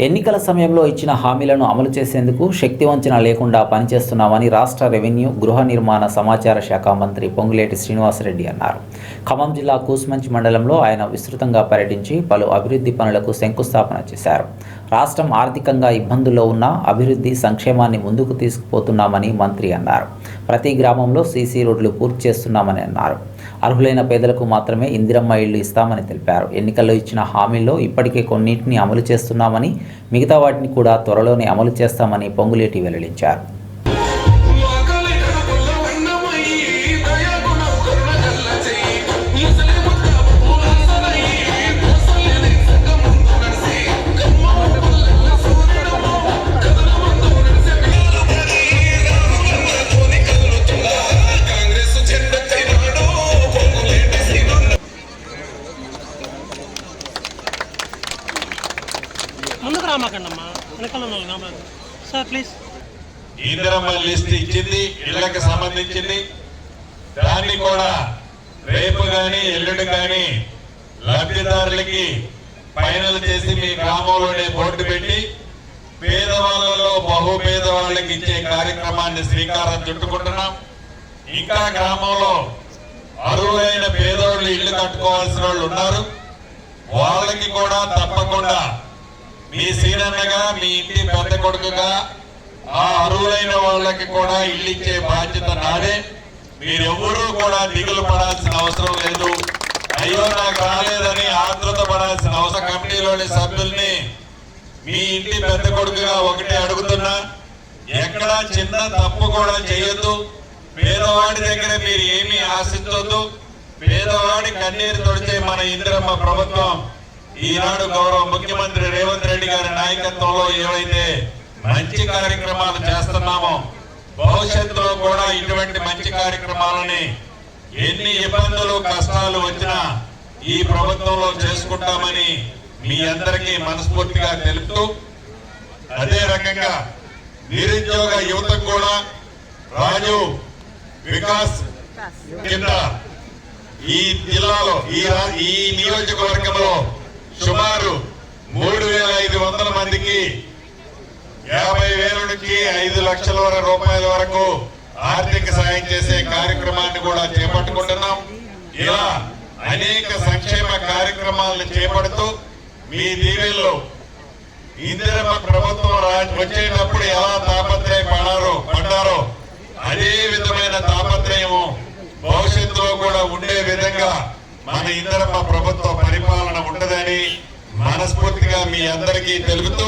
ఎన్నికల సమయంలో ఇచ్చిన హామీలను అమలు చేసేందుకు శక్తివంచన లేకుండా పనిచేస్తున్నామని రాష్ట్ర రెవెన్యూ గృహ నిర్మాణ సమాచార శాఖ మంత్రి పొంగులేటి శ్రీనివాసరెడ్డి అన్నారు. ఖమ్మం జిల్లా కూస్మంచి మండలంలో ఆయన విస్తృతంగా పర్యటించి పలు అభివృద్ధి పనులకు శంకుస్థాపన చేశారు. రాష్ట్రం ఆర్థికంగా ఇబ్బందుల్లో ఉన్న అభివృద్ధి సంక్షేమాన్ని ముందుకు తీసుకుపోతున్నామని మంత్రి అన్నారు. ప్రతి గ్రామంలో సీసీ రోడ్లు పూర్తి చేస్తున్నామని అన్నారు. అర్హులైన పేదలకు మాత్రమే ఇందిరమ్మ ఇళ్ళు ఇస్తామని తెలిపారు. ఎన్నికల్లో ఇచ్చిన హామీల్లో ఇప్పటికే కొన్నింటిని అమలు చేస్తున్నామని మిగతా వాటిని కూడా త్వరలోనే అమలు చేస్తామని పొంగులేటి వెల్లడించారు. ముందుకు రామాకండమ్మా వెనకాల రామాకండి. Sir please. ఇందిరమ్మ లిస్ట్ ఇచ్చింది ఇళ్ళకి సంబంధించింది. దాన్ని కూడా రేపు గాని ఎల్లుండి గాని లబ్ధిదారులకి ఫైనల్ చేసి మీ గ్రామంలోనే బోర్డు పెట్టి పేదవాళ్ళలో బహు పేదవాళ్ళకి ఇచ్చే కార్యక్రమాన్ని శ్రీకారం చుట్టుకుంటున్నాం. ఇంకా గ్రామంలో అరువులైన పేదోళ్ళు ఇల్లు కట్టుకోవాల్సిన వాళ్ళు ఉన్నారు. వాళ్ళకి కూడా తప్పకుండా మీ సీనన్నగా మీ ఇంటి పెద్ద కొడుకుగా ఆ అరువులైన వాళ్ళకి కూడా ఇల్లు ఇచ్చే బాధ్యత నాదే. మీరెవ్వరూ కూడా దిగులు పడాల్సిన అవసరం లేదు. అయ్యో నాకు రాలేదని ఆతృత పడాల్సిన అవసరం కమిటీలోని సభ్యుల్ని మీ ఇంటి పెద్ద కొడుకుగా ఒకటే అడుగుతున్నా. ఎక్కడా చిన్న తప్పు కూడా చేయొద్దు. పేదవాడి దగ్గర మీరు ఏమీ ఆశించొద్దు. పేదవాడి కన్నీరు తొడిచే మన ఇందిరమ్మ ప్రభుత్వం ఈనాడు గౌరవ ముఖ్యమంత్రి రేవంత్ రెడ్డి గారి నాయకత్వంలో ఏవైతే మంచి కార్యక్రమాలు చేస్తున్నామో భవిష్యత్తులో కూడా ఇటువంటి మంచి కార్యక్రమాలని ఎన్ని ఇబ్బందులు కష్టాలు వచ్చినా ఈ ప్రభుత్వంలో చేసుకుంటామని మీ అందరికీ మనస్ఫూర్తిగా తెలుపుతూ అదే రకంగా నిరుద్యోగ యువతకు కూడా రాజు వికాస్ కింద ఈ జిల్లాలో ఈ ఈ నియోజకవర్గంలో సుమారు మూడు వేల ఐదు వందల మందికి యాభై వేల నుంచి ఐదు లక్షల వర- రూపాయల వరకు ఆర్థిక సాయం చేసే కార్యక్రమాన్ని కూడా చేపట్టుకుంటున్నాం. ఇలా అనేక సంక్షేమ కార్యక్రమాలను చేపడుతూ మీ దీవెల్లో ఇందిరమ్మ ప్రభుత్వం వచ్చేటప్పుడు ఎలా తాపత్రయ పడారో పడ్డారో అదే విధమైన తాపత్రయము భవిష్యత్తులో కూడా ఉండే విధంగా మన ప్రభుత్వ పరిపాలన ఉండదని మనస్ఫూర్తిగా మీ అందరికీ తెలుపుతూ